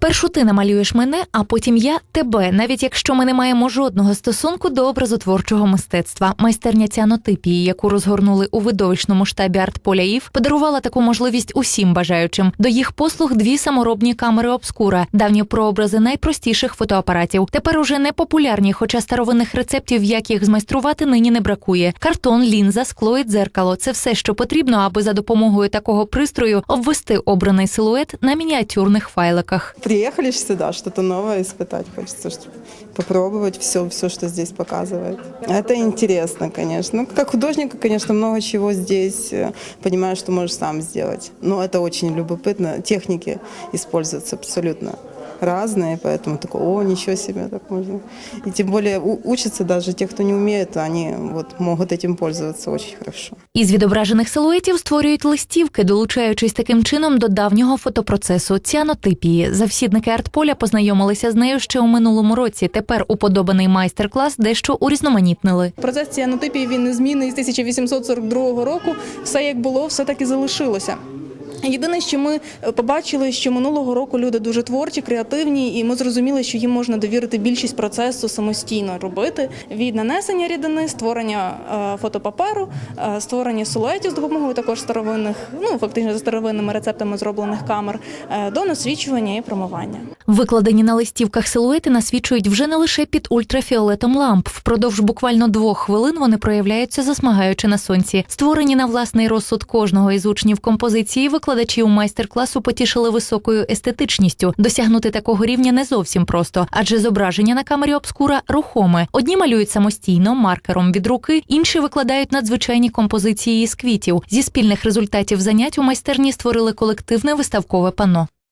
Спершу ти намалюєш мене, а потім я тебе, навіть якщо ми не маємо жодного стосунку до образотворчого мистецтва. Майстерня ціанотипії, яку розгорнули у видовищному штабі артполя ІВ, подарувала таку можливість усім бажаючим. До їх послуг дві саморобні камери обскура, давні прообрази найпростіших фотоапаратів. Тепер уже не популярні, хоча старовинних рецептів, як їх змайструвати, нині не бракує. Картон, лінза, скло і дзеркало це все, що потрібно, аби за допомогою такого пристрою обвести обраний силует на мініатюрних файликах Приехали ж сюда, что-то новое испытать хочется, что попробовать все, все, что здесь показывает. Это интересно, конечно. Ну, как художника, конечно, много чего здесь э, понимаешь, что можешь сам сделать. Но это очень любопытно. Техники используются абсолютно разные, поэтому такой, о, ничего себе, так можно. И тем более у- учатся даже те, кто не умеет, они вот могут этим пользоваться очень хорошо. Із відображених силуетів створюють листівки, долучаючись таким чином до давнього фотопроцесу ціанотипії. Завсідники артполя познайомилися з нею ще у минулому році. Тепер уподобаний майстер-клас дещо урізноманітнили. Процес ціанотипії він незмінний з 1842 року. Все як було, все так і залишилося. Єдине, що ми е, побачили, що минулого року люди дуже творчі, креативні, і ми зрозуміли, що їм можна довірити більшість процесу самостійно робити від нанесення рідини, створення е, фотопаперу, е, створення силуетів з допомогою також старовинних, ну фактично за старовинними рецептами зроблених камер, до насвічування і промивання. Викладені на листівках силуети насвічують вже не лише під ультрафіолетом ламп. Впродовж буквально двох хвилин вони проявляються, засмагаючи на сонці. Створені на власний розсуд кожного із учнів композиції, викладачі у майстер-класу потішили високою естетичністю. Досягнути такого рівня не зовсім просто, адже зображення на камері обскура рухоме. Одні малюють самостійно маркером від руки, інші викладають надзвичайні композиції із квітів. Зі спільних результатів занять у майстерні створили колективне виставкове панно.